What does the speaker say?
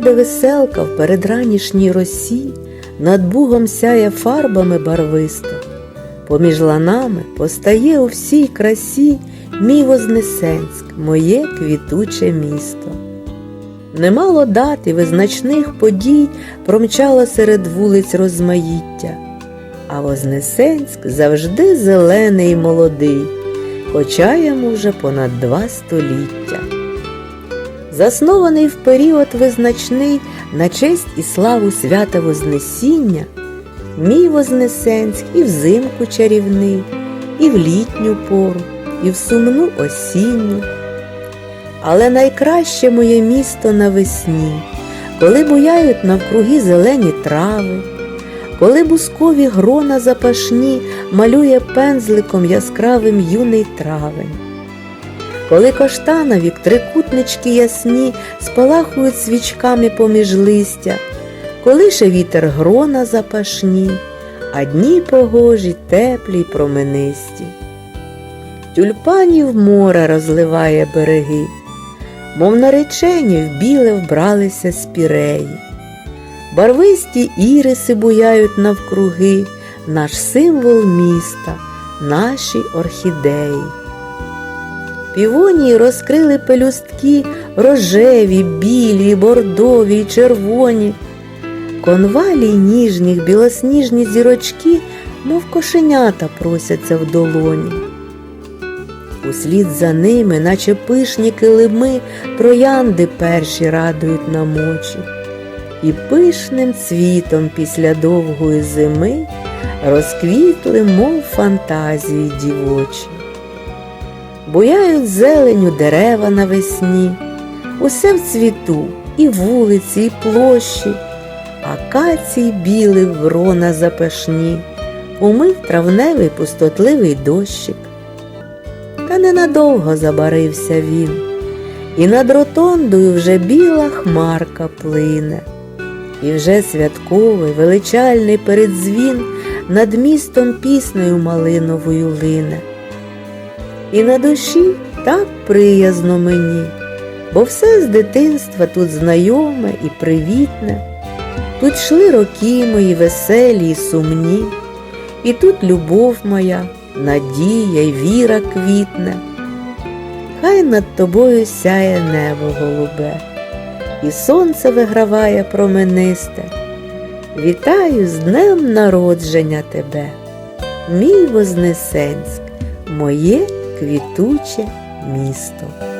де веселка в передранішній росі, над бугом сяє фарбами барвисто. Поміж ланами постає у всій красі мій Вознесенськ, моє квітуче місто. Немало дат і визначних подій промчало серед вулиць розмаїття, а Вознесенськ завжди зелений і молодий, хоча йому вже понад два століття. Заснований в період визначний на честь і славу свята Вознесіння, мій Вознесенськ і взимку чарівний, і в літню пору, і в сумну осінню. Але найкраще моє місто навесні, коли буяють навкруги зелені трави, коли бускові грона запашні малює пензликом яскравим юний травень. Коли каштанові трикутнички ясні спалахують свічками поміж листя, коли ще вітер грона запашні, а дні погожі, теплі й променисті. Тюльпанів море розливає береги, мов наречені в біле вбралися спіреї. Барвисті іриси буяють навкруги, наш символ міста, наші орхідеї. Півонії розкрили пелюстки рожеві, білі, бордові, червоні. Конвалі й ніжних білосніжні зірочки, мов кошенята просяться в долоні. Услід за ними, наче пишні килими, троянди перші радують нам очі. І пишним цвітом після довгої зими розквітли, мов фантазії дівочі. Буяють зеленю дерева навесні, усе в цвіту, і вулиці, і площі, акацій білих грона запашні, умив травневий пустотливий дощик. Та ненадовго забарився він, і над ротондою вже біла хмарка плине, і вже святковий величальний передзвін над містом піснею малиновою лине. І на душі так приязно мені, бо все з дитинства тут знайоме і привітне. Тут йшли роки мої веселі і сумні, і тут любов моя, надія й віра квітне. Хай над тобою сяє небо голубе, і сонце виграває променисте. Вітаю з днем народження тебе, мій Вознесенськ, моє квітуче місто.